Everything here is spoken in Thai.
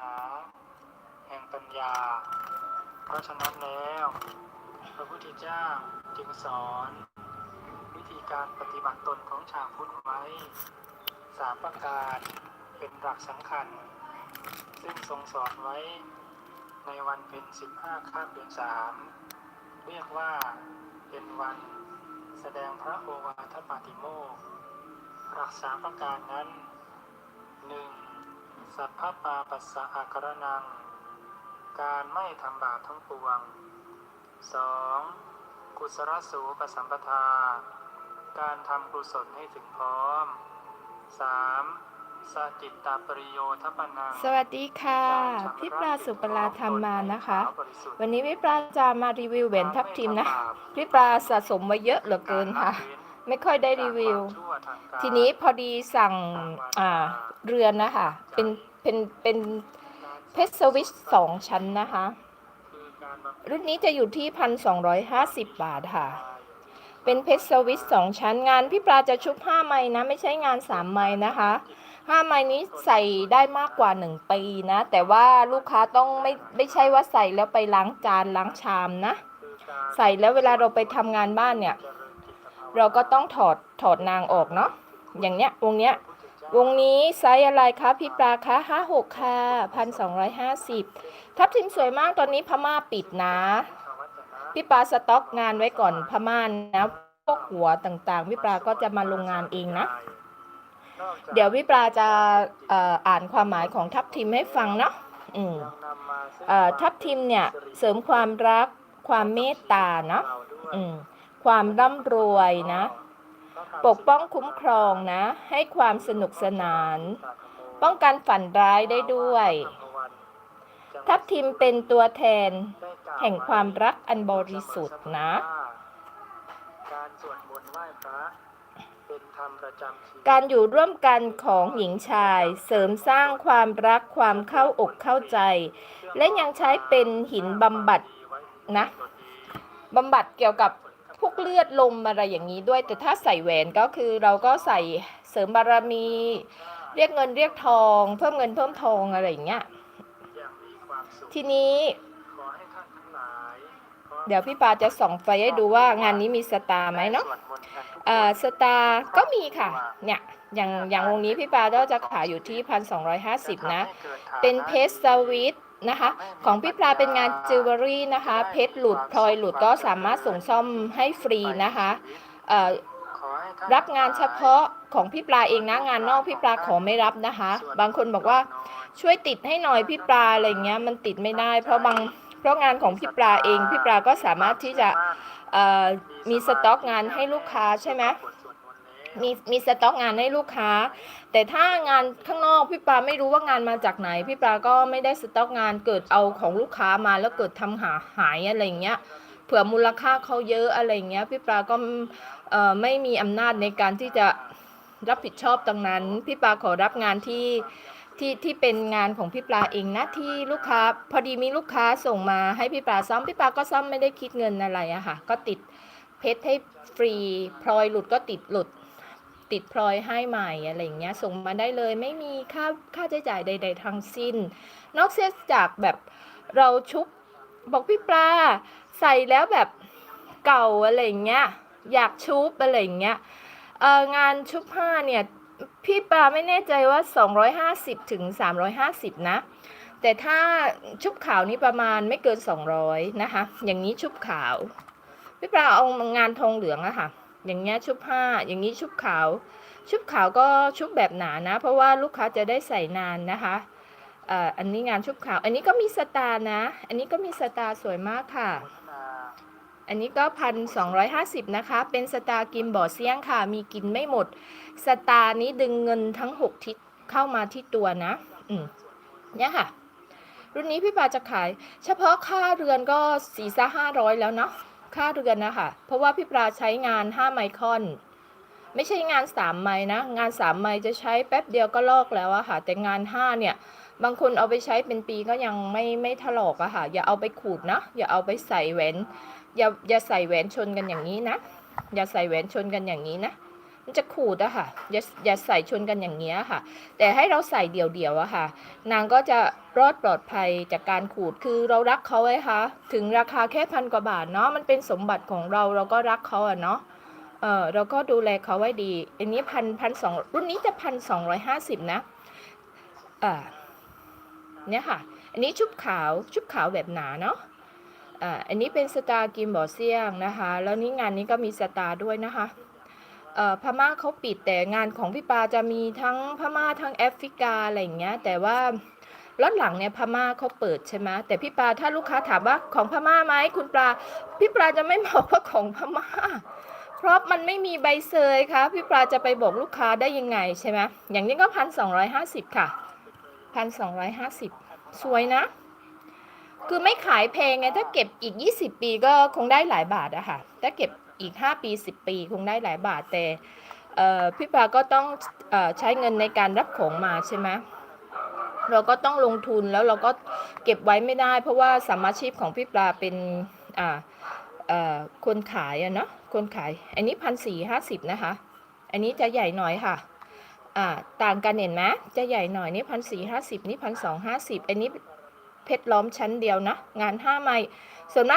นา แห่งปัญญา เพราะฉะนั้นแล้ว พระพุทธเจ้าจึงสอน วิธีการปฏิบัติตนของชาวพุทธไว้สามประการเป็นหลักสำคัญ ซึ่งทรงสอนไว้ในวันเป็นสิบห้าข้ามเดือนสามเรียกว่าเป็นวันแสดงพระโอวาทปาติโมกหลักสามประการนั้นหนึ่ง สัพพปาปัสสะอาการนัง การไม่ทำบาปทั้งปวงสองกุศลสูปสัมปทา การทำกุศลให้ถึงพร้อมสามสจิตตาปริโยทัปปนังสวัสดีค่ะ พี่ปลาสุปราธรรมมานะคะ วันนี้พี่ปลาจะมารีวิวแหวนทับทิมนะ พี่ปลาสะสมมาเยอะเหลือเกินค่ะ ไม่ค่อยได้รีวิว ทีนี้พอดีสั่งอ่า เรือนนะคะ เป็น เป็น เป็นเพชรสวิชสองชั้นนะคะ รุ่นนี้จะอยู่ที่พันสองร้อยห้าสิบบาทค่ะ เป็นเพชรสวิตสองชั้นงานพี่ปลาจะชุบห้าไม้นะ ไม่ใช่งานสามไม้นะคะห้าไม้นี้ใส่ได้มากกว่าหนึ่งปีนะ แต่ว่าลูกค้าต้องไม่ไม่ใช่ว่าใส่แล้วไปล้างจานล้างชามนะ ใส่แล้วเวลาเราไปทำงานบ้านเนี่ย เราก็ต้องถอดถอดนางออกเนาะอย่างเนี้ยวงเนี้ย วงนี้ไซส์อะไรคะพี่ปลาคะห้าหกค่ะพันสองร้อยห้าสิบทับทิมสวยมากตอนนี้พม่าปิดนะ พี่ปลาสต็อกงานไว้ก่อนพม่านนะพวกหัวต่างๆ พี่ปลาก็จะมาลงงานเองนะ เดี๋ยวพี่ปลาจะอ่ออ่านความหมายของทับทิมให้ฟังเนาะทับทิมเนี่ยเสริมความรักความเมตตาเนาะความร่ำรวยนะ ปกป้องคุ้มครองนะ ให้ความสนุกสนาน ป้องกันฝันร้ายได้ด้วย ทับทิมเป็นตัวแทน แห่งความรักอันบริสุทธิ์นะ การสวดมนต์ไหว้พระเป็นธรรมประจำชีวิตการอยู่ร่วมกันของหญิงชาย เสริมสร้างความรักความเข้าอกเข้าใจ และยังใช้เป็นหินบำบัดนะบำบัดเกี่ยวกับ พวกเลือดลมอะไรอย่างนี้ด้วย แต่ถ้าใส่แหวนก็คือเราก็ใส่เสริมบารมี เรียกเงินเรียกทอง เพิ่มเงินเพิ่มทองอะไรอย่างเงี้ยอย่างมีความสุขทีนี้ขอให้ท่านทั้งหลายขอเดี๋ยวพี่ปาจะส่องไฟให้ดูว่างานนี้มีสตาร์ไหมเนาะสวดมนต์กันทุกคนอ่าสตาร์ก็มีค่ะเนี่ยอย่างอย่างวงนี้พี่ปาก็จะขายอยู่ที่พันสองร้อยห้าสิบนะ เป็นเพชรสวิต นะคะ ของพี่ปลาเป็นงานจิวเวลรี่นะคะ เพชรหลุดพลอยหลุดก็สามารถส่งซ่อมให้ฟรีนะคะรับงานเฉพาะของพี่ปลาเองนะงานนอกพี่ปลาขอไม่รับนะคะ บางคนบอกว่าช่วยติดให้หน่อยพี่ปลาอะไรเงี้ยมันติดไม่ได้ เพราะบางเพราะงานของพี่ปลาเองพี่ปลาก็สามารถที่จะมีสต็อกงานให้ลูกค้าใช่ไหม มีมีสต็อกงานให้ลูกค้า แต่ถ้างานข้างนอกพี่ปลาไม่รู้ว่างานมาจากไหน พี่ปลาก็ไม่ได้สต็อกงานเกิดเอาของลูกค้ามาแล้วเกิดทำหาหายอะไรอย่างเงี้ยเผื่อมูลค่าเขาเยอะอะไรอย่างเงี้ยพี่ปลาก็เอ่อไม่มีอำนาจในการที่จะรับผิดชอบตรงนั้น พี่ปลาขอรับงานที่ที่ที่เป็นงานของพี่ปลาเองนะที่ลูกค้า พอดีมีลูกค้าส่งมาให้พี่ปลาซ่อมพี่ปลาก็ซ่อมไม่ได้คิดเงินอะไรอะค่ะ ก็ติดเพชรให้ฟรีพลอยหลุดก็ติดหลุด ติดพลอยให้ใหม่อะไรอย่างเงี้ยส่งมาได้เลยไม่มีค่าค่าใช้จ่ายใด ๆ ทั้งสิ้น นอกเสียจากแบบเราชุบบอกพี่ปลาใส่แล้วแบบเก่าอะไรอย่างเงี้ยอยากชุบอะไรอย่างเงี้ยเอองานชุบผ้าเนี่ยพี่ปลาไม่แน่ใจว่า 250 ถึง 350 นะ แต่ถ้าชุบขาวนี่ประมาณไม่เกิน 200 นะคะ อย่างนี้ชุบขาว พี่ปลาเอางานทองเหลืองอะค่ะ อย่างเงี้ยชุบผ้าอย่างนี้ชุบขาว ชุบขาวก็ชุบแบบหนานะ เพราะว่าลูกค้าจะได้ใส่นานนะคะอันนี้งานชุบขาว อันนี้ก็มีสตาร์นะ อันนี้ก็มีสตาร์สวยมากค่ะ อันนี้ก็พันสองห้าสิบนะคะ เป็นสตาร์กิมบ่อเสี้ยงค่ะ มีกินไม่หมด สตาร์นี้ดึงเงินทั้งหกทิศเข้ามาที่ตัวนะอืมเนี่ยค่ะ รุ่นนี้พี่ปาจะขาย เฉพาะค่าเรือนก็สี่ซะห้าร้อยแล้วเนาะ ค่าเรือนนะคะ เพราะว่าพี่ปลาใช้งาน 5 ไมครอน ไม่ใช่งาน 3 ไมนะ งาน 3 ไมจะใช้แป๊บเดียวก็ลอกแล้วอะค่ะ แต่งาน 5 เนี่ย บางคนเอาไปใช้เป็นปีก็ยังไม่ไม่ถลอกอะค่ะ อย่าเอาไปขูดนะ อย่าเอาไปใส่แหวน อย่าอย่าใส่แหวนชนกันอย่างนี้นะ อย่าใส่แหวนชนกันอย่างนี้นะ มันจะขูดอะค่ะอย่าอย่าใส่ชนกันอย่างเงี้ยค่ะ แต่ให้เราใส่เดี่ยวๆอะค่ะ นางก็จะรอดปลอดภัยจากการขูดคือเรารักเขาไว้ค่ะถึงราคาแค่พันกว่าบาทเนาะมันเป็นสมบัติของเราเราก็รักเขาอะเนาะเออเราก็ดูแลเขาไว้ดี อันนี้พันพันสองรุ่นนี้จะพันสองร้อยห้าสิบนะอ่าเนี่ยค่ะ อันนี้ชุบขาวชุบขาวแบบหนาเนาะอ่าอันนี้เป็นสตาร์กิมบอเซียงนะคะ แล้วนี่งานนี้ก็มีสตาร์ด้วยนะคะ พม่าเขาปิดแต่งานของพี่ปาจะมีทั้งพม่าทั้งแอฟริกาอะไรอย่างเงี้ย แต่ว่ารถหลังเนี่ยพม่าเขาเปิดใช่ไหมแต่พี่ปลาถ้าลูกค้าถามว่าของพม่าไหมคุณปลาพี่ปลาจะไม่บอกว่าของพม่า เพราะมันไม่มีใบเซยค่ะพี่ปลาจะไปบอกลูกค้าได้ยังไงใช่ไหมอย่างนี้ก็พันสองร้อยห้าสิบค่ะพันสองร้อยห้าสิบสวยนะ คือไม่ขายแพงไงถ้าเก็บอีก 20 ปีก็คงได้หลายบาทอะค่ะถ้าเก็บ อีก 5 ปี 10 ปี คงได้หลายบาทแต่พี่ปลาก็ต้องอใช้เงินในการรับของมาใช่ไหมเราก็ต้องลงทุนแล้วเราก็เก็บไว้ไม่ได้ เพราะว่าสามาชีพของพี่ปลาเป็นคนขายอะเนาะคนขาย อันนี้พันสี่ห้าสิบนะคะ อันนี้จะใหญ่หน่อยค่ะต่างกันเห็นไหมจะใหญ่หน่อยนี่พันสี่ห้าสิบนี่พันสองห้าสิบอันนี้เพชรล้อมชั้นเดียวนะ งานห้าไม้ส่วนมาก